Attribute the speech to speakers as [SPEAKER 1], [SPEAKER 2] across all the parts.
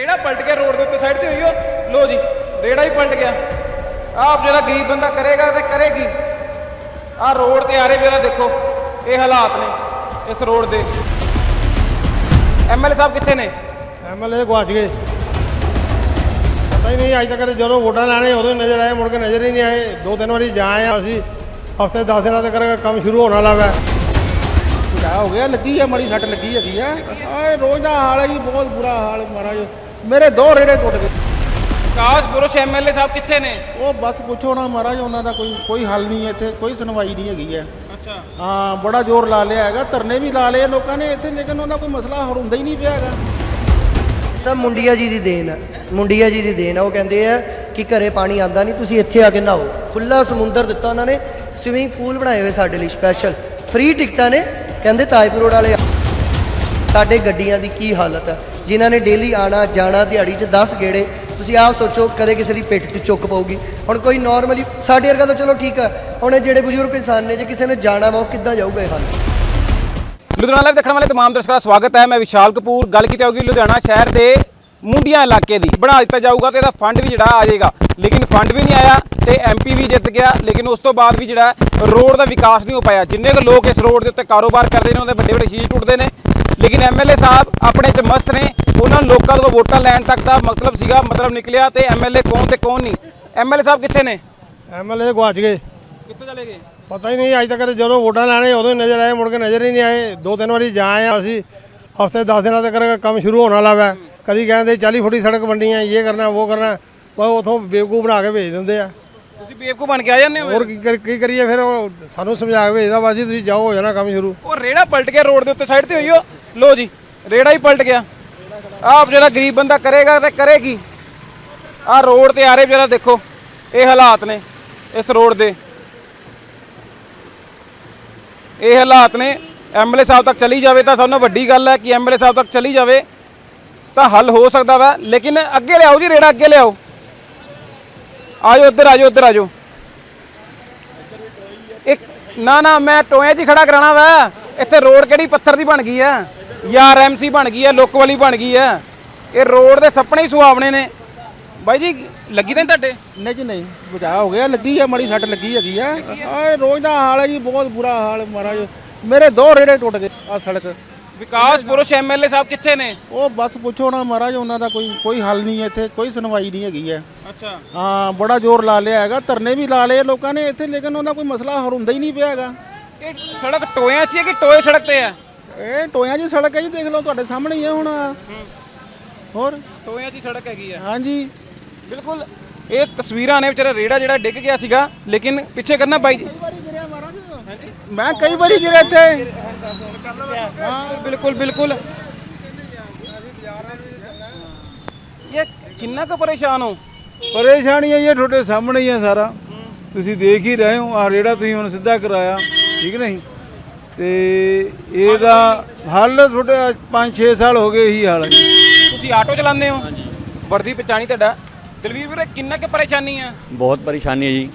[SPEAKER 1] ਰੇੜਾ ਪਲਟ ਗਿਆ ਰੋਡ ਦੇ ਉੱਤੇ ਸਾਈਡ ਤੇ ਹੋਈ ਉਹ। ਲੋ ਜੀ ਰੇੜਾ ਹੀ ਪਲਟ ਗਿਆ। ਆਪ ਜਿਹੜਾ ਗਰੀਬ ਬੰਦਾ ਕਰੇਗਾ ਤੇ ਕਰੇਗੀ। ਆਹ ਰੋਡ ਤੇ ਆ ਰਹੇ ਦੇਖੋ ਇਹ ਹਾਲਾਤ ਨੇ ਇਸ ਰੋਡ ਦੇ। ਐਮਐਲਏ ਸਾਹਿਬ ਕਿੱਥੇ ਨੇ?
[SPEAKER 2] ਐਮਐਲਏ ਗਵਾਚ ਗਏ। ਪਤਾ ਹੀ ਨਹੀਂ ਅੱਜ ਤੱਕ ਜਦੋਂ ਵੋਟਾਂ ਲੈਣੇ ਉਦੋਂ ਹੀ ਨਜ਼ਰ ਆਏ ਮੁੜ ਕੇ ਨਜ਼ਰ ਹੀ ਨਹੀਂ ਆਏ। ਦੋ ਤਿੰਨ ਵਾਰੀ ਜਾ ਆਏ ਹਾਂ ਅਸੀਂ। ਹਫ਼ਤੇ 10 ਦਿਨਾਂ ਤੱਕ ਕੰਮ ਸ਼ੁਰੂ ਹੋਣ ਵਾਲਾ ਵਾ।
[SPEAKER 3] ਕਿਆ ਹੋ ਗਿਆ? ਲੱਗੀ ਆ ਮਾੜੀ ਸੱਟ ਲੱਗੀ ਹੈਗੀ ਆ। ਆਏ ਰੋਜ਼ ਦਾ ਹਾਲ ਹੈ ਜੀ ਬਹੁਤ ਬੁਰਾ ਹਾਲ ਮਹਾਰਾਜ। ਮੇਰੇ ਦੋ ਰੇੜੇ ਟੁੱਟ ਗਏ।
[SPEAKER 1] ਕਾਸ਼ ਪੁਰਸ਼ ਐਮਐਲਏ ਸਾਹਿਬ ਕਿੱਥੇ ਨੇ?
[SPEAKER 3] ਉਹ ਬਸ ਪੁੱਛੋ ਨਾ ਮਹਾਰਾਜ ਉਹਨਾਂ ਦਾ ਕੋਈ ਕੋਈ ਹੱਲ ਨਹੀਂ ਹੈ ਇੱਥੇ ਕੋਈ ਸੁਣਵਾਈ ਨਹੀਂ ਹੈਗੀ ਹੈ।
[SPEAKER 1] ਅੱਛਾ।
[SPEAKER 3] ਹਾਂ ਬੜਾ ਜ਼ੋਰ ਲਾ ਲਿਆ ਹੈਗਾ ਧਰਨੇ ਵੀ ਲਾ ਲਏ ਲੋਕਾਂ ਨੇ ਇੱਥੇ ਲੇਕਿਨ ਉਹਦਾ ਕੋਈ ਮਸਲਾ ਹਰ ਹੁੰਦਾ ਹੀ ਨਹੀਂ ਪਿਆ ਹੈਗਾ।
[SPEAKER 4] ਸਭ ਮੁੰਡੀਆ ਜੀ ਦੀ ਦੇਣ ਹੈ। ਮੁੰਡੀਆ ਜੀ ਦੀ ਦੇਣ ਹੈ। ਉਹ ਕਹਿੰਦੇ ਆ ਕਿ ਘਰੇ ਪਾਣੀ ਆਂਦਾ ਨਹੀਂ ਤੁਸੀਂ ਇੱਥੇ ਆ ਕੇ ਨਹਾਓ। ਖੁੱਲਾ ਸਮੁੰਦਰ ਦਿੱਤਾ ਉਹਨਾਂ ਨੇ। ਸਵਿਮਿੰਗ ਪੂਲ ਬਣਾਏ ਹੋਏ ਸਾਡੇ ਲਈ ਸਪੈਸ਼ਲ ਫ੍ਰੀ ਟਿਕਟਾਂ ਨੇ। ਕਹਿੰਦੇ ਤਾਜਪੁਰ ਰੋਡ ਵਾਲੇ ਸਾਡੇ ਗੱਡੀਆਂ ਦੀ ਕੀ ਹਾਲਤ ਹੈ ਜਿਨ੍ਹਾਂ ਨੇ ਡੇਲੀ ਆਣਾ, ਜਾਣਾ, ਦਿਹਾੜੀ 'ਚ 10 ਗੇੜੇ, ਤੁਸੀਂ ਆਪ ਸੋਚੋ ਕਦੇ ਕਿਸੇ ਦੀ ਪਿੱਠ ਤੇ ਚੁੱਕ ਪਊਗੀ। ਹੁਣ ਕੋਈ ਨਾਰਮਲੀ ਸਾਡੇ ਵਰਗਾ ਤਾਂ ਚਲੋ ਠੀਕ ਆ। ਹੁਣ ਇਹ ਜਿਹੜੇ ਬਜ਼ੁਰਗ ਇਨਸਾਨ ਨੇ, ਜੇ ਕਿਸੇ ਨੇ ਜਾਣਾ ਵਾ, ਉਹ ਕਿੱਦਾਂ ਜਾਊਗਾ ਇਹ ਹਾਲ?
[SPEAKER 1] ਲੁਧਿਆਣਾ ਲਾਈਵ ਦੇਖਣ ਵਾਲੇ ਤਮਾਮ ਦਰਸ਼ਕਾਂ ਦਾ ਸਵਾਗਤ ਹੈ। ਮੈਂ ਵਿਸ਼ਾਲ ਕਪੂਰ, ਗੱਲ ਕੀਤੀ ਜਾਊਗੀ ਲੁਧਿਆਣਾ ਸ਼ਹਿਰ ਦੇ ਮੁੰਡੀਆਂ ਇਲਾਕੇ ਦੀ ਬਣਾ ਦਿੱਤਾ ਜਾਊਗਾ ਤੇ ਇਹਦਾ ਫੰਡ ਵੀ ਜਿਹੜਾ ਆ ਜਾਏਗਾ। ਲੇਕਿਨ ਫੰਡ ਵੀ ਨਹੀਂ ਆਇਆ ਤੇ ਐਮਪੀ ਵੀ ਜਿੱਤ ਗਿਆ ਲੇਕਿਨ ਉਸ ਤੋਂ ਬਾਅਦ ਵੀ ਜਿਹੜਾ ਰੋਡ ਦਾ ਵਿਕਾਸ ਨਹੀਂ ਹੋ ਪਾਇਆ। ਜਿੰਨੇ ਕੁ ਲੋਕ ਇਸ ਰੋਡ ਦੇ ਉੱਤੇ ਕਾਰੋਬਾਰ ਕਰਦੇ ਨੇ ਉਹਦੇ ਵੱਡੇ ਵੱਡੇ ਸ਼ੀਸ਼ ਟੁੱਟਦੇ ਨੇ। ਲੇਕਿਨ ਐਮਐਲਏ ਸਾਹਿਬ ਆਪਣੇ ਚ ਮਸਤ ਨੇ। ਉਹਨਾਂ ਲੋਕਾਂ ਤੋਂ ਵੋਟਾਂ ਲੈਣ ਤੱਕ ਦਾ ਮਤਲਬ ਸੀਗਾ ਮਤਲਬ ਨਿਕਲਿਆ ਤੇ ਐਮਐਲਏ ਕੌਣ ਤੇ ਕੌਣ ਨਹੀਂ। ਐਮਐਲਏ ਸਾਹਿਬ ਕਿੱਥੇ ਨੇ?
[SPEAKER 2] ਐਮਐਲਏ ਗਵਾਚ ਗਏ।
[SPEAKER 1] ਕਿੱਥੇ ਚਲੇ ਗਏ?
[SPEAKER 2] ਪਤਾ ਹੀ ਨਹੀਂ ਅੱਜ ਤੱਕ ਜਦੋਂ ਵੋਟਾਂ ਲੈਣੇ ਉਦੋਂ ਹੀ ਨਜ਼ਰ ਆਏ ਮੁੜ ਕੇ ਨਜ਼ਰ ਹੀ ਨਹੀਂ ਆਏ। ਦੋ ਤਿੰਨ ਵਾਰੀ ਜਾ ਆਏ ਅਸੀਂ। ਹਫ਼ਤੇ 10 ਦਿਨਾਂ ਤੱਕ ਕੰਮ ਸ਼ੁਰੂ ਹੋਣ ਵਾਲਾ ਵਾ। ਕਦੀ ਕਹਿੰਦੇ 40 ਫੁੱਟੀ ਸੜਕ ਬਣਨੀ ਹੈ ਇਹ ਕਰਨਾ ਉਹ ਕਰਨਾ ਬਸ ਉਥੋਂ ਬੇਵਕੂਫ ਬਣਾ ਕੇ ਭੇਜ ਦਿੰਦੇ ਆ।
[SPEAKER 1] ਤੁਸੀਂ ਬੇਵਕੂ ਬਣ ਕੇ ਆ ਜਾਂਦੇ ਹੋ
[SPEAKER 2] ਹੋਰ ਕੀ ਕਰ- ਕੀ ਕਰੀਏ ਫਿਰ ਉਹ ਸਾਨੂੰ ਸਮਝਾ ਕੇ ਭੇਜਦਾ ਬਾਜੀ ਤੁਸੀਂ ਜਾਓ ਹੋ ਜਾਣਾ ਕੰਮ ਸ਼ੁਰੂ।
[SPEAKER 1] ਉਹ ਰੇੜਾ ਪਲਟ ਗਿਆ ਰੋਡ ਦੇ ਉੱਤੇ ਸਾਈਡ ਤੇ ਹੋਈ ਉਹ? ਲੋ ਜੀ ਰੇੜਾ ਹੀ ਪਲਟ ਗਿਆ। ਆਪ ਜਿਹੜਾ ਗਰੀਬ ਬੰਦਾ ਕਰੇਗਾ ਤੇ ਕਰੇਗੀ ਆਹ ਰੋਡ ਤੇ ਆ ਰਹੇ ਜਿਹੜਾ ਦੇਖੋ ਇਹ ਹਾਲਾਤ ਨੇ ਇਸ ਰੋਡ ਦੇ। ਇਹ ਹਾਲਾਤ ਨੇ ਐਮਐਲਏ ਸਾਹਿਬ ਤੱਕ ਚਲੀ ਜਾਵੇ ਤਾਂ ਸਭ ਤੋਂ ਵੱਡੀ ਗੱਲ ਹੈ ਕਿ ਐਮਐਲਏ ਸਾਹਿਬ ਤੱਕ ਚਲੀ ਜਾਵੇ ਤਾਂ ਹੱਲ ਹੋ ਸਕਦਾ ਵਾ ਲੇਕਿਨ ਅੱਗੇ ਲਿਆਓ ਜੀ ਰੇੜਾ ਅੱਗੇ ਲਿਆਓ। ਆਜੋ ਇੱਧਰ ਆਜੋ ਇੱਧਰ ਆਜੋ। ਇੱਕ ਨਾ ਨਾ ਮੈਂ ਟੋਏ 'ਚ ਹੀ ਖੜਾ ਕਰਾਣਾ ਵਾ। ਇੱਥੇ ਰੋਡ ਕਿਹੜੀ ਪੱਥਰ ਦੀ ਬਣ ਗਈ ਆ? ਯਾਰ ਐਮਸੀ ਬਣ ਗਈ ਆ ਲੁੱਕ ਵਾਲੀ ਬਣ ਗਈ ਆ। ਇਹ ਰੋਡ ਦੇ ਸੁਪਨੇ ਹੀ ਸੁਹਾਵਣੇ ਨੇ। ਬਾਈ ਜੀ ਲੱਗੀ ਤਾਂ ਨੀ ਤੁਹਾਡੇ?
[SPEAKER 3] ਨਹੀਂ ਜੀ ਨਹੀਂ। ਬਚਾ ਹੋ ਗਿਆ ਲੱਗੀ ਆ ਮਾੜੀ ਸੱਟ ਲੱਗੀ ਹੈਗੀ ਆ। ਆਏ ਰੋਜ਼ ਦਾ ਹਾਲ ਹੈ ਜੀ ਬਹੁਤ ਬੁਰਾ ਹਾਲ ਮਹਾਰਾਜ। ਮੇਰੇ ਦੋ ਰੇੜੇ ਟੁੱਟ ਗਏ ਆ ਸੜਕ।
[SPEAKER 1] ਵਿਕਾਸ ਪੁਰਸ਼ ਐਮਐਲਏ ਸਾਹਿਬ ਕਿੱਥੇ ਨੇ?
[SPEAKER 3] ਉਹ ਬਸ ਪੁੱਛੋ ਨਾ ਮਹਾਰਾਜ ਉਹਨਾਂ ਦਾ ਕੋਈ ਕੋਈ ਹੱਲ ਨਹੀਂ ਹੈ ਇੱਥੇ ਕੋਈ ਸੁਣਵਾਈ ਨਹੀਂ ਹੈਗੀ ਹੈ।
[SPEAKER 1] ਅੱਛਾ।
[SPEAKER 3] ਹਾਂ ਬੜਾ ਜ਼ੋਰ ਲਾ ਲਿਆ ਹੈਗਾ ਧਰਨੇ ਵੀ ਲਾ ਲਏ ਲੋਕਾਂ ਨੇ ਇੱਥੇ ਲੇਕਿਨ ਉਹਦਾ ਕੋਈ ਮਸਲਾ ਹਰ ਹੁੰਦਾ ਹੀ ਨਹੀਂ ਪਿਆ ਹੈਗਾ।
[SPEAKER 1] ਇਹ ਸੜਕ ਟੋਇਆਂ 'ਚ ਹੀ ਹੈ ਕਿ ਟੋਏ ਸੜਕ ਤੇ ਆ?
[SPEAKER 3] ਇਹ ਟੋਇਆਂ ਦੀ ਸੜਕ ਹੈ ਜੀ ਦੇਖ ਲਓ ਤੁਹਾਡੇ ਸਾਹਮਣੇ ਹੀ ਹੈ ਹੁਣ। ਹੋਰ?
[SPEAKER 1] ਟੋਇਆਂ 'ਚ ਹੀ ਸੜਕ ਹੈਗੀ ਆ।
[SPEAKER 3] ਹਾਂਜੀ।
[SPEAKER 1] ਬਿਲਕੁਲ ਇਹ ਤਸਵੀਰਾਂ ਨੇ ਵਿਚਾਰਾ ਰੇੜਾ ਜਿਹੜਾ ਡਿੱਗ ਗਿਆ ਸੀਗਾ ਲੇਕਿਨ ਪਿੱਛੇ ਕਰਨਾ ਬਾਈ ਜੀ।
[SPEAKER 3] ਮੈਂ ਕਈ ਵਾਰੀ ਗਿਰਿਆ ਇੱਥੇ।
[SPEAKER 1] ਬਿਲਕੁਲ ਬਿਲਕੁਲ। ਇਹ ਕਿੰਨਾ ਕੁ ਪਰੇਸ਼ਾਨ ਹੋ?
[SPEAKER 5] ਪਰੇਸ਼ਾਨੀ ਹੈ ਇਹ ਤੁਹਾਡੇ ਸਾਹਮਣੇ ਹੀ ਹੈ ਸਾਰਾ। ਤੁਸੀਂ ਦੇਖ ਹੀ ਰਹੇ ਹੋ ਆ ਰੇੜਾ ਤੁਸੀਂ ਹੁਣ ਸਿੱਧਾ ਕਰਾਇਆ ਠੀਕ ਨਹੀਂ? ਤੇ ਇਹਦਾ ਹੱਲ ਤੁਹਾਡੇ 5-6 ਸਾਲ ਹੋ ਗਏ ਇਹੀ ਹਾਲ ਹੈ।
[SPEAKER 1] ਤੁਸੀਂ ਆਟੋ ਚਲਾਉਂਦੇ ਹੋ? ਵਰਦੀ ਪਛਾਣੀ ਤੁਹਾਡਾ। ਦਲਵੀਰ ਵੀਰੇ ਕਿੰਨਾ ਕੁ ਪਰੇਸ਼ਾਨੀ ਆ?
[SPEAKER 6] ਬਹੁਤ ਪਰੇਸ਼ਾਨੀ ਹੈ ਜੀ।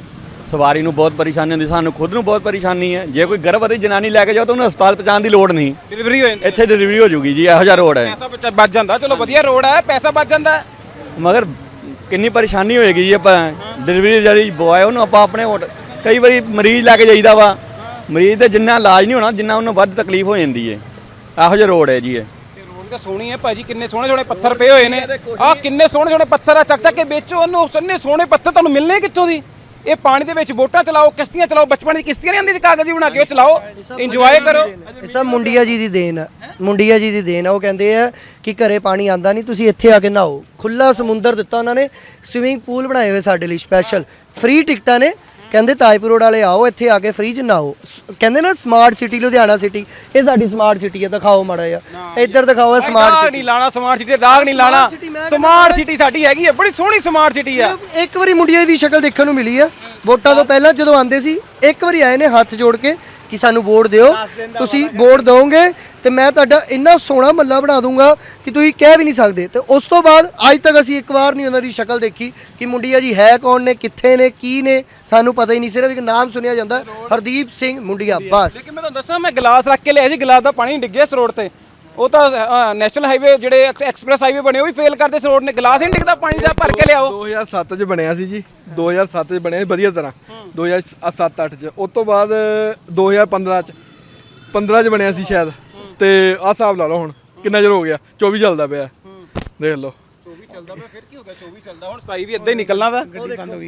[SPEAKER 6] ਸਵਾਰੀ ਨੂੰ ਬਹੁਤ ਪਰੇਸ਼ਾਨੀ ਹੁੰਦੀ ਸਾਨੂੰ ਖੁਦ ਨੂੰ ਬਹੁਤ ਪਰੇਸ਼ਾਨੀ ਹੈ। ਜੇ ਕੋਈ ਗਰਭਵਤੀ ਜਨਾਨੀ ਲੈ ਕੇ ਜਾਓ ਤਾਂ ਉਹਨੂੰ ਹਸਪਤਾਲ ਪਹੁੰਚਾਉਣ ਦੀ ਲੋੜ ਨਹੀਂ।
[SPEAKER 1] ਡਿਲੀਵਰੀ ਹੋ ਜਾਂਦੀ
[SPEAKER 6] ਇੱਥੇ ਡਿਲੀਵਰੀ ਹੋ ਜੂਗੀ ਜੀ ਇਹੋ ਜਿਹਾ ਰੋਡ ਹੈ।
[SPEAKER 1] ਪੈਸਾ ਬਚ ਬਚ ਜਾਂਦਾ। ਚਲੋ ਵਧੀਆ ਰੋਡ ਹੈ ਪੈਸਾ ਬਚ ਜਾਂਦਾ
[SPEAKER 6] ਮਗਰ ਕਿੰਨੀ ਪਰੇਸ਼ਾਨੀ ਹੋਏਗੀ ਜੀ ਆਪਾਂ ਡਿਲੀਵਰੀ ਜਿਹੜੀ ਬੋਏ ਉਹਨੂੰ ਆਪਾਂ ਆਪਣੇ ਹੋਟ- ਕਈ ਵਾਰੀ ਮਰੀਜ਼ ਲੈ ਕੇ ਜਾਈਦਾ ਵਾ। ਮਰੀਜ਼ ਤੇ ਜਿੰਨਾ ਇਲਾਜ ਨਹੀਂ ਹੋਣਾ ਜਿੰਨਾ ਉਹਨੂੰ ਵੱਧ ਤਕਲੀਫ ਹੋ ਜਾਂਦੀ ਹੈ। ਇਹੋ ਜਿਹਾ ਰੋਡ ਹੈ ਜੀ ਇਹ।
[SPEAKER 1] ਤੇ ਰੋਡ ਤਾਂ ਸੋਹਣੀ ਹੈ ਭਾਜੀ ਕਿੰਨੇ ਸੋਹਣੇ ਸੋਹਣੇ ਪੱਥਰ ਪਏ ਹੋਏ ਨੇ। ਆਹ ਕਿੰਨੇ ਸੋਹਣੇ ਸੋਹਣੇ ਪੱਥਰ ਆ ਚੱਕ ਚੱਕ ਕੇ ਵੇਚੋ ਉਹਨੂੰ। ਸੰਨੇ ਸੋਹਣੇ ਪੱਥਰ ਤੁਹਾਨੂੰ ਮਿਲਨੇ ਕਿੱਥੋਂ ਦੀ? ਇਹ ਪਾਣੀ ਦੇ ਵਿੱਚ ਬੋਟਾਂ ਚਲਾਓ, ਕਿਸ਼ਤੀਆਂ ਚਲਾਓ, ਬਚਪਨ ਦੀ ਕਿਸ਼ਤੀਆਂ ਨਹੀਂ ਆਉਂਦੀ ਸੀ, ਕਾਗਜ਼ੀ ਬਣਾ ਕੇ ਉਹ ਚਲਾਓ ਇੰਜੋਏ ਕਰੋ।
[SPEAKER 4] ਇਹ ਸਭ ਮੁੰਡੀਆ ਜੀ ਦੀ ਦੇਣ ਹੈ ਮੁੰਡੀਆ ਜੀ ਦੀ ਦੇਣ ਹੈ ਉਹ ਕਹਿੰਦੇ ਆ ਕਿ ਘਰੇ ਪਾਣੀ ਆਂਦਾ ਨਹੀਂ, ਤੁਸੀਂ ਇੱਥੇ ਆ ਕੇ ਨਹਾਓ। ਖੁੱਲਾ ਸਮੁੰਦਰ ਦਿੱਤਾ ਉਹਨਾਂ ਨੇ ਸਵਿਮਿੰਗ ਪੂਲ ਬਣਾਏ ਹੋਏ ਸਾਡੇ ਲਈ ਸਪੈਸ਼ਲ ਫ੍ਰੀ ਟਿਕਟਾਂ ਨੇ ਕਹਿੰਦੇ ਤਾਜਪੁਰ ਰੋਡ ਵਾਲੇ ਆਓ ਇੱਥੇ ਆ ਕੇ ਫ੍ਰੀ ਚ ਨਹਾਓ। ਸ- ਕਹਿੰਦੇ ਨਾ ਸਮਾਰਟ ਸਿਟੀ ਲੁਧਿਆਣਾ ਸਿਟੀ ਇਹ ਸਾਡੀ ਸਮਾਰਟ ਸਿਟੀ ਹੈ ਦਿਖਾਓ ਮਾੜਾ ਜਿਹਾ। ਇੱਧਰ ਦਿਖਾਓ ਇਹ ਸਮਾਰਟ
[SPEAKER 1] ਦਾਗ
[SPEAKER 4] ਸਿਟੀ
[SPEAKER 1] ਨਹੀਂ ਲਾਣਾ ਸਮਾਰਟ ਸਿਟੀ ਤੇ ਦਾਗ ਨਹੀਂ ਲਾਣਾ।
[SPEAKER 4] Smart city ਮੈਂ
[SPEAKER 1] ਸਮਾਰਟ ਸਿਟੀ ਸਾਡੀ ਹੈਗੀ ਹੈ ਬੜੀ ਸੋਹਣੀ ਸਮਾਰਟ ਸਿਟੀ ਆ।
[SPEAKER 4] ਇੱਕ ਵਾਰੀ ਮੁੰਡਿਆਂ ਦੀ ਸ਼ਕਲ ਦੇਖਣ ਨੂੰ ਮਿਲੀ ਆ। ਵੋਟਾਂ ਤੋਂ ਪਹਿਲਾਂ ਜਦੋਂ ਆਂਦੇ ਸੀ ਇੱਕ ਵਾਰੀ ਆਏ ਨੇ ਹੱਥ ਜੋੜ ਕੇ ਕਿ ਸਾਨੂੰ ਵੋਟ ਦਿਓ। ਤੁਸੀਂ ਵੋਟ ਦਿਓਗੇ ਤੇ ਮੈਂ ਤੁਹਾਡਾ ਇੰਨਾ ਸੋਹਣਾ ਮੱਲਾ ਬਣਾ ਦੂੰਗਾ ਕਿ ਤੁਸੀਂ ਕਹਿ ਵੀ ਨਹੀਂ ਸਕਦੇ। ਤੇ ਉਸ ਤੋਂ ਬਾਅਦ ਅੱਜ ਤੱਕ ਅਸੀਂ ਇੱਕ ਵਾਰ ਨਹੀਂ ਉਹਨਾਂ ਦੀ ਸ਼ਕਲ ਦੇਖੀ ਕਿ ਮੁੰਡਿਆ ਜੀ ਹੈ ਕੌਣ ਨੇ ਕਿੱਥੇ ਨੇ ਕੀ ਨੇ ਸਾਨੂੰ ਪਤਾ ਹੀ ਨਹੀਂ ਸਿਰਫ ਇੱਕ ਨਾਮ ਸੁਣਿਆ ਜਾਂਦਾ। ਹਰਦੀਪ ਸਿੰਘ ਮੁੰਡਿਆ ਬਸ।
[SPEAKER 1] ਲੇਕਿਨ ਮੈਂ ਤੁਹਾਨੂੰ ਦੱਸਾਂ ਮੈਂ ਗਲਾਸ ਰੱਖ ਕੇ ਲਿਆ ਸੀ ਗਲਾਸ ਦਾ ਪਾਣੀ ਡਿੱਗਿਆ ਇਸ ਰੋਡ ਤੇ। ਉਹ ਤਾਂ ਨੈਸ਼ਨਲ ਹਾਈਵੇ ਜਿਹੜੇ ਐਕਸ- ਐਕਸਪ੍ਰੈਸ ਹਾਈਵੇ ਬਣੇ ਉਹ ਵੀ ਫੇਲ ਕਰਦੇ ਰੋਡ ਨੇ। ਗਲਾਸ ਹੀ ਨਹੀਂ ਟਿਕਦਾ ਪਾਣੀ ਦਾ ਭਰ ਕੇ ਲਿਆਓ।
[SPEAKER 7] 2007 ਚ ਬਣਿਆ ਸੀ ਜੀ। 2007 ਚ ਬਣਿਆ ਸੀ ਵਧੀਆ ਤਰ੍ਹਾਂ। 2007 8 ਚ। ਉਸ ਤੋਂ ਬਾਅਦ 2015 ਚ। 15 ਚ ਬਣਿਆ ਸੀ ਸ਼ਾਇਦ। ਤੇ ਆਹ ਹਿਸਾਬ ਲਾ ਲਓ ਹੁਣ ਕਿੰਨਾ ਚਿਰ ਹੋ ਗਿਆ? 24 ਚੱਲਦਾ ਪਿਆ। ਦੇਖ ਲਓ।
[SPEAKER 1] 24 ਚੱਲਦਾ ਪਿਆ ਫਿਰ ਕੀ ਹੋ ਗਿਆ? 24 ਚੱਲਦਾ। ਹੁਣ 27 ਵੀ ਇਦਾਂ ਹੀ ਨਿਕਲਣਾ ਵਾ।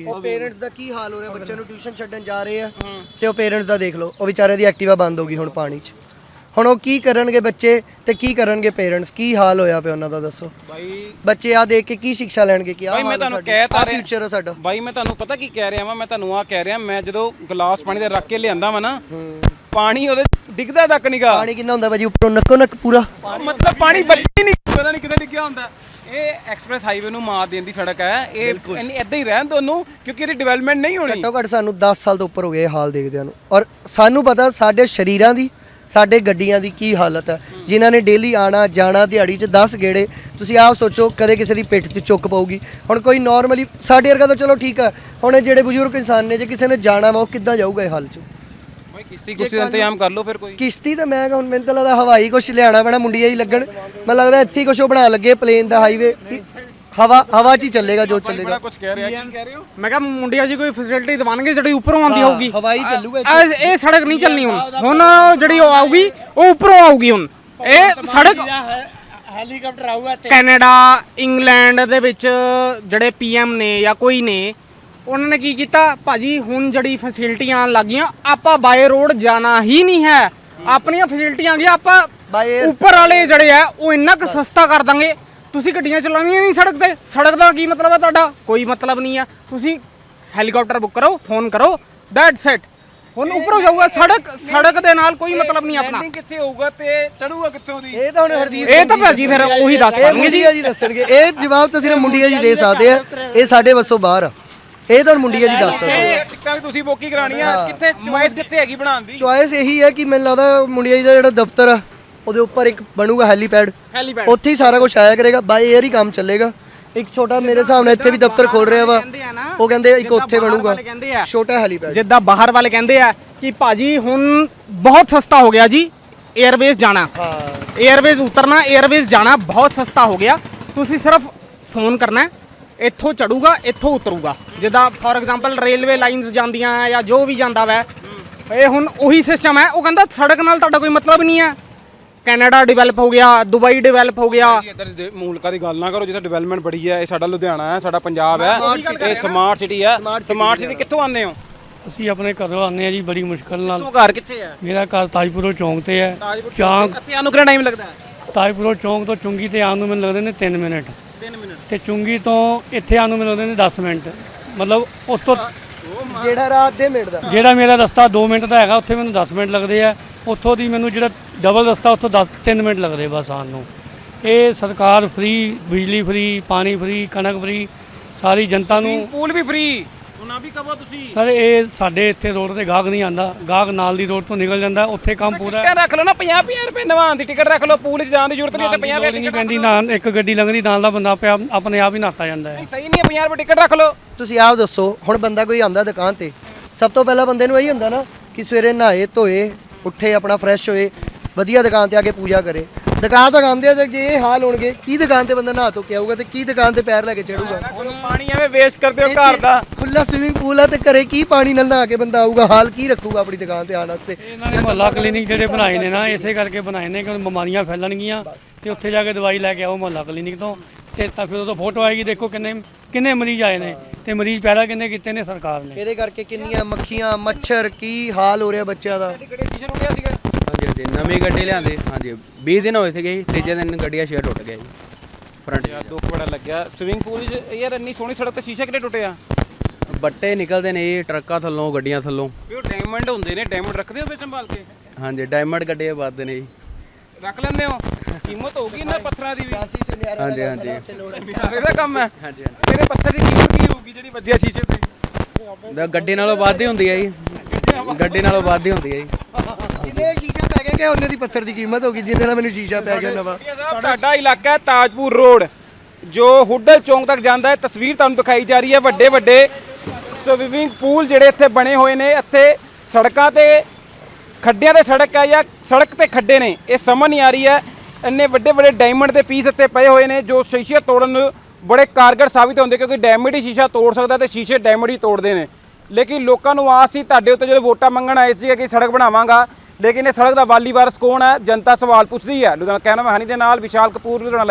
[SPEAKER 4] ਉਹ ਪੇਰੈਂਟਸ ਦਾ ਕੀ ਹਾਲ ਹੋ ਰਿਹਾ? ਬੱਚਿਆਂ ਨੂੰ ਟਿਊਸ਼ਨ ਛੱਡਣ ਜਾ ਰਹੇ ਆ ਤੇ ਉਹ ਪੇਰੈਂਟਸ ਦਾ ਦੇਖ ਲਓ। ਉਹ ਵਿਚਾਰੇ ਦੀ ਐਕਟਿਵਾ ਬੰਦ ਹੋ ਗਈ ਹੁਣ ਪਾਣੀ 'ਚ। ਹੁਣ ਉਹ ਕੀ ਕਰਨਗੇ ਬੱਚੇ ਤੇ ਕੀ ਕਰਨਗੇ ਪੇਰੈਂਟਸ ਕੀ ਹਾਲ ਹੋਇਆ ਪਿਆ ਉਹਨਾਂ ਦਾ ਦੱਸੋ?
[SPEAKER 1] ਬਾਈ
[SPEAKER 4] ਬੱਚੇ ਆ ਦੇਖ ਕੇ ਕੀ ਸਿੱਖਿਆ ਲੈਣਗੇ ਕਿ ਆ
[SPEAKER 1] ਬਾਈ ਮੈਂ ਤੁਹਾਨੂੰ ਕਹਿ ਤਾਂ ਰਿਹਾ
[SPEAKER 4] ਫਿਊਚਰ ਹੈ ਸਾਡਾ।
[SPEAKER 1] ਬਾਈ ਮੈਂ ਤੁਹਾਨੂੰ ਪਤਾ ਕੀ ਕਹਿ ਰਿਹਾ ਵਾਂ? ਮੈਂ ਤੁਹਾਨੂੰ ਆ ਕਹਿ ਰਿਹਾ ਮੈਂ ਜਦੋਂ ਗਲਾਸ ਪਾਣੀ ਦਾ ਰੱਖ ਕੇ ਲਿਆਂਦਾ ਵਾ ਨਾ ਪਾਣੀ ਉਹਦੇ ਡਿੱਗਦਾ ਤੱਕ ਨਹੀਂਗਾ
[SPEAKER 4] ਪਾਣੀ ਕਿੰਨਾ ਹੁੰਦਾ ਭਾਜੀ? ਉੱਪਰੋਂ ਨੱਕੋ ਨੱਕ ਪੂਰਾ।
[SPEAKER 1] ਮਤਲਬ ਪਾਣੀ ਬਚਦਾ ਨਹੀਂ ਪਤਾ ਨਹੀਂ ਕਿੱਥੇ ਡਿੱਗਿਆ ਹੁੰਦਾ। ਇਹ ਐਕਸਪ੍ਰੈਸ ਹਾਈਵੇ ਨੂੰ ਮਾਤ ਦੇਣ ਦੀ ਸੜਕ ਹੈ। ਇਹ ਇਦਾਂ ਹੀ ਰਹਿਣ ਦੋਨੋਂ ਕਿਉਂਕਿ ਇਹਦੀ ਡਿਵੈਲਪਮੈਂਟ ਨਹੀਂ ਹੋਣੀ।
[SPEAKER 4] ਘੱਟੋ ਘੱਟ ਸਾਨੂੰ 10 ਸਾਲ ਤੋਂ ਉੱਪਰ ਹੋ ਗਏ ਇਹ ਹਾਲ ਦੇਖਦਿਆਂ ਨੂੰ। ਔਰ ਸਾਨੂੰ ਪਤਾ ਸਾਡੇ ਸ਼ਰੀਰਾਂ ਦੀ ਸਾਡੇ ਗੱਡੀਆਂ ਦੀ ਕੀ ਹਾਲਤ ਹੈ? ਜਿਨ੍ਹਾਂ ਨੇ ਡੇਲੀ ਆਣਾ ਜਾਣਾ ਦਿਹਾੜੀ 'ਚ 10 ਗੇੜੇ ਤੁਸੀਂ ਆਪ ਸੋਚੋ ਕਦੇ ਕਿਸੇ ਦੀ ਪਿੱਠ 'ਤੇ ਚੁੱਕ ਪਊਗੀ। ਹੁਣ ਕੋਈ ਨਾਰਮਲੀ ਸਾਡੇ ਵਰਗਾ ਤਾਂ ਚਲੋ ਠੀਕ ਹੈ ਹੁਣ ਇਹ ਜਿਹੜੇ ਬਜ਼ੁਰਗ ਇਨਸਾਨ ਨੇ ਜੇ ਕਿਸੇ ਨੇ ਜਾਣਾ ਵਾ ਉਹ ਕਿੱਦਾਂ ਜਾਊਗਾ ਇਹ ਹਾਲ 'ਚ?
[SPEAKER 1] ਕਿਸ਼ਤੀ ਕੁਸ਼ਤੀ ਦਾ ਇੰਤਜ਼ਾਮ ਕਰ ਲਓ ਫਿਰ ਕੋਈ।
[SPEAKER 4] ਕਿਸ਼ਤੀ ਤਾਂ ਮੈਂ ਹੁਣ ਮੈਨੂੰ ਤਾਂ ਲੱਗਦਾ ਹਵਾਈ ਕੁਛ ਲਿਆਉਣਾ ਪੈਣਾ ਮੁੰਡੀਆਂ ਹੀ ਲੱਗਣ। ਮੈਨੂੰ ਲੱਗਦਾ ਇੱਥੇ ਹੀ ਕੁਛ ਉਹ ਬਣਾ ਲੱਗੇ ਪਲੇਨ ਦਾ ਹਾਈਵੇ ਹਵਾ ਹਵਾ 'ਚ ਹੀ ਚੱਲੇਗਾ ਜੋ ਚੱਲੇਗਾ।
[SPEAKER 1] ਕੁਝ ਕਹਿ ਰਿਹਾ ਕੀ ਕਹਿ ਰਹੇ ਹੋ?
[SPEAKER 8] ਮੈਂ ਕਿਹਾ ਮੁੰਡਿਆ ਜੀ ਕੋਈ ਫੈਸਿਲਿਟੀ ਦਵਾਨਗੇ ਜਿਹੜੀ ਉੱਪਰੋਂ ਆਉਂਦੀ ਹੋਊਗੀ।
[SPEAKER 4] ਹਵਾਈ ਚੱਲੂਗਾ ਇੱਥੇ।
[SPEAKER 8] ਇਹ ਇਹ ਸੜਕ ਨਹੀਂ ਚੱਲਣੀ ਹੁਣ। ਹੁਣ ਜਿਹੜੀ ਉਹ ਆਊਗੀ ਉਹ ਉੱਪਰੋਂ ਆਊਗੀ ਹੁਣ। ਇਹ ਸੜਕ
[SPEAKER 3] ਹੈਲੀਕਾਪਟਰ ਆਊਗਾ
[SPEAKER 8] ਕੈਨੇਡਾ ਇੰਗਲੈਂਡ ਦੇ ਵਿੱਚ ਜਿਹੜੇ ਪੀਐਮ ਨੇ ਜਾਂ ਕੋਈ ਨੇ ਉਹਨਾਂ ਨੇ ਕੀ ਕੀਤਾ? ਭਾਜੀ ਹੁਣ ਜਿਹੜੀ ਫੈਸਿਲਿਟੀਆਂ ਲੱਗੀਆਂ ਆਪਾਂ ਬਾਏ ਰੋਡ ਜਾਣਾ ਹੀ ਨਹੀਂ ਹੈ। ਆਪਣੀਆਂ ਫੈਸਿਲਿਟੀਆਂ ਆ ਗਈਆਂ ਆਪਾਂ
[SPEAKER 4] By air।
[SPEAKER 8] ਉੱਪਰ ਵਾਲੇ ਜਿਹੜੇ ਆ ਉਹ ਇੰਨਾ ਕੁ ਸਸਤਾ ਕਰ ਦਾਂਗੇ। ਤੁਸੀਂ ਗੱਡੀਆਂ ਚਲਾਉਣੀਆਂ ਨਹੀਂ ਸੜਕ ਤੇ। ਸੜਕ ਦਾ ਕੀ ਮਤਲਬ ਹੈ ਤੁਹਾਡਾ? ਕੋਈ ਮਤਲਬ ਨਹੀਂ ਆ। ਤੁਸੀਂ ਹੈਲੀਕਾਪਟਰ ਬੁੱਕ ਕਰੋ ਫੋਨ ਕਰੋ ਦੈਟਸ ਇਟ ਹੁਣ ਉੱਪਰੋਂ ਜਾਊਗਾ ਸੜਕ। ਸੜਕ ਦੇ ਨਾਲ ਕੋਈ ਮਤਲਬ ਨਹੀਂ ਆਪਣਾ।
[SPEAKER 1] ਲੈਂਡਿੰਗ ਕਿੱਥੇ ਹੋਊਗਾ ਤੇ ਚੜੂਗਾ ਕਿੱਥੋਂ ਦੀ?
[SPEAKER 4] ਇਹ ਤਾਂ ਹੁਣ ਹਰਦੀਪ
[SPEAKER 8] ਇਹ ਤਾਂ ਭਾਜੀ ਫਿਰ ਉਹੀ ਦੱਸ ਪਾਣਗੇ ਜੀ।
[SPEAKER 4] ਜੀ ਦੱਸਣਗੇ। ਇਹ ਜਵਾਬ ਤਾਂ ਸਿਰਫ ਮੁੰਡੀਆ ਜੀ ਦੇ ਸਕਦੇ ਆ। ਇਹ ਸਾਡੇ ਵੱਸੋਂ ਬਾਹਰ ਆ। ਇਹ ਤਾਂ ਮੁੰਡੀਆ ਜੀ ਦੱਸ ਸਕਦੇ
[SPEAKER 1] ਇਹ ਟਿਕਟਾਂ ਤੁਸੀਂ ਬੁੱਕ ਹੀ ਕਰਾਣੀ ਆ ਕਿੱਥੇ ਚੁਆਇਸ ਕਿੱਥੇ ਹੈਗੀ ਬਣਾਉਣ ਦੀ?
[SPEAKER 4] ਚੁਆਇਸ ਇਹੀ ਹੈ ਕਿ ਮੈਨੂੰ ਲੱਗਦਾ ਮੁੰਡੀਆ ਜੀ ਦਾ ਜਿਹੜਾ ਦਫ਼ਤਰ ਆ ਉਹਦੇ ਉੱਪਰ ਇੱਕ ਬਣੂਗਾ ਹੈਲੀਪੈਡ।
[SPEAKER 1] ਹੈਲੀਪੈਡ।
[SPEAKER 4] ਉੱਥੇ ਹੀ ਸਾਰਾ ਕੁਝ ਆਇਆ ਕਰੇਗਾ ਬਾਈ 에ਅਰ ਹੀ ਕੰਮ ਚੱਲੇਗਾ। ਇੱਕ ਛੋਟਾ ਮੇਰੇ ਹਿਸਾਬ ਨਾਲ ਇੱਥੇ ਵੀ ਦਫ਼ਤਰ ਖੋਲ ਰਿਹਾ ਵਾ। ਉਹ ਕਹਿੰਦੇ ਇੱਕ ਉੱਥੇ ਬਣੂਗਾ। ਛੋਟਾ ਹੈਲੀਪੈਡ।
[SPEAKER 8] ਜਿੱਦਾਂ ਬਾਹਰ ਵਾਲੇ ਕਹਿੰਦੇ ਆ ਕਿ ਭਾਜੀ ਹੁਣ ਬਹੁਤ ਸਸਤਾ ਹੋ ਗਿਆ ਜੀ 에ਅਰਵੇਜ਼ ਜਾਣਾ।
[SPEAKER 4] ਹਾਂ।
[SPEAKER 8] 에ਅਰਵੇਜ਼ ਉਤਰਨਾ 에ਅਰਵੇਜ਼ ਜਾਣਾ ਬਹੁਤ ਸਸਤਾ ਹੋ ਗਿਆ। ਤੁਸੀਂ ਸਿਰਫ ਫੋਨ ਕਰਨਾ ਹੈ ਇੱਥੋਂ ਚੜੂਗਾ ਇੱਥੋਂ ਉਤਰੂਗਾ। ਜਿੱਦਾਂ ਫੋਰ ਐਗਜ਼ਾਮਪਲ ਰੇਲਵੇ ਲਾਈਨਸ ਜਾਂਦੀਆਂ ਆ ਜਾਂ ਜੋ ਵੀ ਜਾਂਦਾ ਵੈ ਇਹ ਹੁਣ ਉਹੀ ਸਿਸਟਮ ਹੈ। ਉਹ ਕਹਿੰਦਾ ਸੜਕ ਨਾਲ ਤੁਹਾਡਾ ਕੋਈ ਮਤਲਬ ਨਹੀਂ ਹੈ। ਕੈਨੇਡਾ ਡਿਵੈਲਪ ਹੋ ਗਿਆ ਦੁਬਈ ਡਿਵੈਲਪ ਹੋ ਗਿਆ।
[SPEAKER 1] ਇੱਧਰ ਦੇ ਮੁਲਕਾਂ ਦੀ ਗੱਲ ਨਾ ਕਰੋ ਜਿੱਥੇ ਡਿਵੈਲਪਮੈਂਟ ਬੜੀ ਹੈ ਇਹ ਸਾਡਾ ਲੁਧਿਆਣਾ ਹੈ ਸਾਡਾ ਪੰਜਾਬ ਹੈ ਇਹ ਸਮਾਰਟ ਸਿਟੀ ਹੈ। ਸਮਾਰਟ ਸਿਟੀ ਕਿੱਥੋਂ ਆਉਂਦੇ ਹੋ?
[SPEAKER 9] ਅਸੀਂ ਆਪਣੇ ਘਰੋਂ ਆਉਂਦੇ ਆ ਜੀ ਬੜੀ ਮੁਸ਼ਕਲ ਨਾਲ।
[SPEAKER 1] ਤੋਂ ਘਰ ਕਿੱਥੇ ਹੈ?
[SPEAKER 9] ਮੇਰਾ ਘਰ ਤਾਜਪੁਰੋਂ ਚੌਂਕ ਤੇ ਹੈ।
[SPEAKER 1] ਤਾਜਪੁਰ
[SPEAKER 9] ਚੌਂਕ
[SPEAKER 1] ਇੱਥੇ ਆਉਣ ਨੂੰ ਕਿੰਨਾ ਟਾਈਮ ਲੱਗਦਾ ਹੈ?
[SPEAKER 9] ਤਾਜਪੁਰੋਂ ਚੌਂਕ ਤੋਂ ਚੁੰਗੀ ਤੇ ਆਉਣ ਨੂੰ ਮੈਨੂੰ ਲੱਗਦੇ ਨੇ 3 ਮਿੰਟ।
[SPEAKER 1] 3 ਮਿੰਟ।
[SPEAKER 9] ਤੇ ਚੁੰਗੀ ਤੋਂ ਇੱਥੇ ਆਉਣ ਨੂੰ ਮੈਨੂੰ ਲੱਗਦੇ ਨੇ 10 ਮਿੰਟ। ਮਤਲਬ ਉਸ ਤੋਂ
[SPEAKER 4] ਜਿਹੜਾ ਰਾਤ ਦੇ ਮਿੰਟ ਦਾ।
[SPEAKER 9] ਜਿਹੜਾ ਮੇਰਾ ਰਸਤਾ 2 ਮਿੰਟ ਦਾ ਹੈਗਾ ਉੱਥੇ ਮੈਨੂੰ 10 ਮਿੰਟ ਲੱਗਦੇ ਆ। ਉੱਥੋਂ ਦੀ ਮੈਨੂੰ ਜਿਹੜਾ ਡਬਲ ਰਸਤਾ ਉੱਥੋਂ 10 3 ਮਿੰਟ ਲੱਗਦੇ ਬਸ ਆਉਣ ਨੂੰ। ਇਹ ਸਰਕਾਰ ਫ੍ਰੀ ਬਿਜਲੀ ਫ੍ਰੀ ਪਾਣੀ ਫ੍ਰੀ ਕਣਕ ਫ੍ਰੀ ਸਾਰੀ ਜਨਤਾ ਨੂੰ
[SPEAKER 1] ਪੂਲ ਵੀ ਫ੍ਰੀ ਉਹਨਾਂ ਵੀ ਕਹੋ ਤੁਸੀਂ।
[SPEAKER 9] ਸਰ ਇਹ ਸਾਡੇ ਇੱਥੇ ਰੋਡ ਤੇ ਗਾਹਕ ਨਹੀਂ ਆਂਦਾ ਗਾਹਕ ਨਾਲ ਦੀ ਰੋਡ ਤੋਂ ਨਿਕਲ ਜਾਂਦਾ ਉੱਥੇ ਕੰਮ ਪੂਰਾ
[SPEAKER 1] ਟਿਕਟ ਰੱਖ ਲਓ ਨਾ 50 50 ਰੁਪਏ ਨਵਾਂ ਦੀ ਟਿਕਟ ਰੱਖ ਲਓ ਪੂਲ 'ਚ ਜਾਣ ਦੀ ਜ਼ਰੂਰਤ ਨਹੀਂ ਤੇ 50
[SPEAKER 9] ਲੋੜ
[SPEAKER 1] ਰੁਪਏ
[SPEAKER 9] ਨਹੀਂ
[SPEAKER 1] ਟਿਕਟ
[SPEAKER 9] ਪੈਂਦੀ ਨਾਲ ਇੱਕ ਗੱਡੀ ਲੰਘਦੀ ਨਾਲ ਦਾ ਬੰਦਾ ਆਪੇ ਆਪ- ਆਪਣੇ ਆਪ ਹੀ ਨਹਾਤਾ ਜਾਂਦਾ ਹੈ।
[SPEAKER 1] ਸਹੀ ਨਹੀਂ ਹੈ 50 ਰੁਪਏ ਟਿਕਟ ਰੱਖ ਲਓ।
[SPEAKER 4] ਤੁਸੀਂ ਆਪ ਦੱਸੋ ਹੁਣ ਬੰਦਾ ਕੋਈ ਆਂਦਾ ਦੁਕਾਨ ਤੇ ਸਭ ਤੋਂ ਪਹਿਲਾਂ ਬੰਦੇ ਨੂੰ ਇਹੀ ਹੁੰਦਾ ਨਾ ਕਿ ਸਵੇਰੇ ਨਹਾਏ ਧੋਏ ਉੱਠੇ ਆਪਣਾ ਫਰੈਸ਼ ਹੋਏ ਵਧੀਆ ਦੁਕਾਨ ਤੇ ਆ ਕੇ ਪੂਜਾ ਕਰੇ। ਦੁਕਾਨ ਤੱਕ ਆਉਂਦੇ ਆ ਤੇ ਜੇ ਇਹ ਹਾਲ ਹੋਣਗੇ ਕੀ ਦੁਕਾਨ ਤੇ ਬੰਦਾ ਨਹਾ ਧੋ ਕੇ ਆਊਗਾ ਤੇ ਕੀ ਦੁਕਾਨ ਤੇ ਪੈਰ ਲੈ ਕੇ ਚੜੂਗਾ?
[SPEAKER 1] ਹੁਣ ਪਾਣੀ ਐਵੇਂ ਵੇਸਟ ਕਰਦੇ ਹੋ ਘਰ ਦਾ।
[SPEAKER 4] ਖੁੱਲਾ ਸਵਿਮਿੰਗ ਪੂਲ ਆ ਤੇ ਘਰੇ ਕੀ ਪਾਣੀ ਨਾਲ ਨਹਾ ਕੇ ਬੰਦਾ ਆਊਗਾ? ਹਾਲ ਕੀ ਰੱਖੂਗਾ ਆਪਣੀ ਦੁਕਾਨ ਤੇ ਆਉਣ ਵਾਸਤੇ?
[SPEAKER 9] ਇਹਨਾਂ ਨੇ ਮੁਹੱਲਾ ਕਲੀਨਿਕ ਜਿਹੜੇ ਬਣਾਏ ਨੇ ਨਾ ਇਸੇ ਕਰਕੇ ਬਣਾਏ ਨੇ ਕਿ ਬਿਮਾਰੀਆਂ ਫੈਲਣਗੀਆਂ ਤੇ ਉੱਥੇ ਜਾ ਕੇ ਦਵਾਈ ਲੈ ਕੇ ਆਓ ਮੁਹੱਲਾ ਕਲੀਨਿਕ ਤੋਂ। ਤੇ ਤਾਂ ਫਿਰ ਉਦੋਂ ਫੋਟੋ ਆਏਗੀ ਦੇਖੋ ਕਿੰਨੇ ਕਿੰਨੇ ਮਰੀਜ਼ ਆਏ ਨੇ ਤੇ ਮਰੀਜ਼ ਪੈਦਾ ਕਿੰਨੇ ਕੀਤੇ ਨੇ ਸਰਕਾਰ ਨੇ।
[SPEAKER 4] ਇਹਦੇ ਕਰਕੇ ਕਿੰਨੀਆਂ ਮੱਖੀਆਂ ਮੱਛਰ ਕੀ ਹਾਲ ਹੋ ਰਿਹਾ ਬੱਚਿਆਂ ਦਾ?
[SPEAKER 10] ਹਾਂਜੀ ਨਵੀਂ ਗੱਡੀ ਲਿਆਂਦੀ। ਹਾਂਜੀ 20 ਦਿਨ ਹੋਏ ਸੀਗੇ ਜੀ ਤੀਜੇ ਦਿਨ ਗੱਡੀ ਦਾ ਸ਼ੇਅਰ ਟੁੱਟ ਗਿਆ ਜੀ ਫਰੰਟ
[SPEAKER 1] ਯਾਰ ਦੁੱਖ ਬੜਾ ਲੱਗਿਆ। ਸਵਿਮਿੰਗ ਪੂਲ 'ਚ ਯਾਰ ਇੰਨੀ ਸੋਹਣੀ ਸੜਕ ਤੇ ਸ਼ੀਸ਼ਾ ਕਿਤੇ ਟੁੱਟਿਆ
[SPEAKER 10] ਬੱਟੇ ਨਿਕਲਦੇ ਨੇ ਇਹ ਟਰੱਕਾਂ ਥੱਲੋਂ ਗੱਡੀਆਂ ਥੱਲੋਂ।
[SPEAKER 1] ਵੀ ਉਹ ਡਾਇਮੰਡ ਹੁੰਦੇ ਨੇ ਡਾਇਮੰਡ ਰੱਖਦੇ ਹੋ ਵੇ ਸੰਭਾਲ ਕੇ?
[SPEAKER 10] ਹਾਂਜੀ ਡਾਇਮੰਡ ਗੱਡੇ ਵੱਧਦੇ ਨੇ ਜੀ।
[SPEAKER 1] ਰੱਖ ਲੈਂਦੇ ਹੋ? ਕੀਮਤ ਹੋਊਗੀ ਇਹਨਾਂ ਪੱਥਰਾਂ ਦੀ ਵੀ।
[SPEAKER 10] ਹਾਂਜੀ ਹਾਂਜੀ।
[SPEAKER 1] ਯਾਰ ਇਹਦਾ ਕੰਮ ਹੈ।
[SPEAKER 10] ਹਾਂਜੀ
[SPEAKER 1] ਤੇਰੇ ਪੱਥਰ ਦੀ ਕੀਮਤ ਕੀ ਹੋਊਗੀ ਜਿਹੜੀ ਵਧੀਆ ਸ਼ੀਸ਼ੇ ਤੇ?
[SPEAKER 10] ਗੱਡੀ ਨਾਲੋਂ ਵੱਧ ਹੀ ਹੁੰਦੀ ਹੈ ਜੀ। ਗੱਡੀ ਨਾਲੋਂ ਵੱਧ ਹੀ ਹੁੰਦੀ ਹੈ ਜੀ।
[SPEAKER 4] ਜਿੰਨੇ ਸ਼ੀਸ਼ਾ ਕਿ ਉਹਨੇ ਦੀ ਪੱਥਰ ਦੀ ਕੀਮਤ ਹੋ ਗਈ, ਜਿਹਦੇ ਨਾਲ ਮੈਨੂੰ ਸ਼ੀਸ਼ਾ ਪੈ ਗਿਆ ਨਵਾਂ।
[SPEAKER 1] ਸਾਹਿਬ, ਤੁਹਾਡਾ ਇਲਾਕਾ ਹੈ ਤਾਜਪੁਰ ਰੋਡ, ਜੋ ਹੁੱਡਲ ਚੌਂਕ ਤੱਕ ਜਾਂਦਾ ਹੈ। ਤਸਵੀਰ ਤੁਹਾਨੂੰ ਦਿਖਾਈ ਜਾ ਰਹੀ ਹੈ। ਵੱਡੇ ਵੱਡੇ ਸਵਿਮਿੰਗ ਪੂਲ ਜਿਹੜੇ ਇੱਥੇ ਬਣੇ ਹੋਏ ਨੇ। ਇੱਥੇ ਸੜਕਾਂ ਤੇ ਖੱਡਿਆਂ ਤੇ ਸੜਕ ਹੈ ਜਾਂ ਸੜਕ ਤੇ ਖੱਡੇ ਨੇ। ਇਹ ਸਮਝ ਨਹੀਂ ਆ ਰਹੀ ਹੈ। ਇੰਨੇ ਵੱਡੇ ਵੱਡੇ ਡਾਇਮੰਡ ਦੇ ਪੀਸ ਇੱਥੇ ਪਏ ਹੋਏ ਨੇ, ਜੋ ਸ਼ੀਸ਼ੇ ਤੋੜਨ ਨੂੰ ਬੜੇ ਕਾਰਗਰ ਸਾਬਿਤ ਹੁੰਦੇ, ਕਿਉਂਕਿ ਡਾਇਮੰਡ ਹੀ ਸ਼ੀਸ਼ਾ ਤੋੜ ਸਕਦਾ ਤੇ ਸ਼ੀਸ਼ੇ ਡਾਇਮੰਡ ਹੀ ਤੋੜਦੇ ਨੇ। ਲੇਕਿਨ ਲੋਕਾਂ ਨੂੰ ਆਸ ਸੀ, ਤੁਹਾਡੇ ਉੱਤੇ ਜਦੋਂ ਵੋਟਾਂ ਮੰਗਣ ਆਏ ਸੀ ਕਿ ਸੜਕ ਬਣਾਵਾਂਗਾ ਲੇਕਿਨ ਇਹ ਸੜਕ ਦਾ ਵਾਲੀ ਵਾਲੀਵਾਰਸ ਕੌਣ ਹੈ? ਜਨਤਾ ਸਵਾਲ ਪੁੱਛਦੀ ਹੈ। ਲੁਧਿਆਣਾ ਕਹਿਣਾ ਮੈਂ ਹਨੀ ਦੇ ਨਾਲ ਵਿਸ਼ਾਲ ਕਪੂਰ ਲੁਧਿਆਣਾ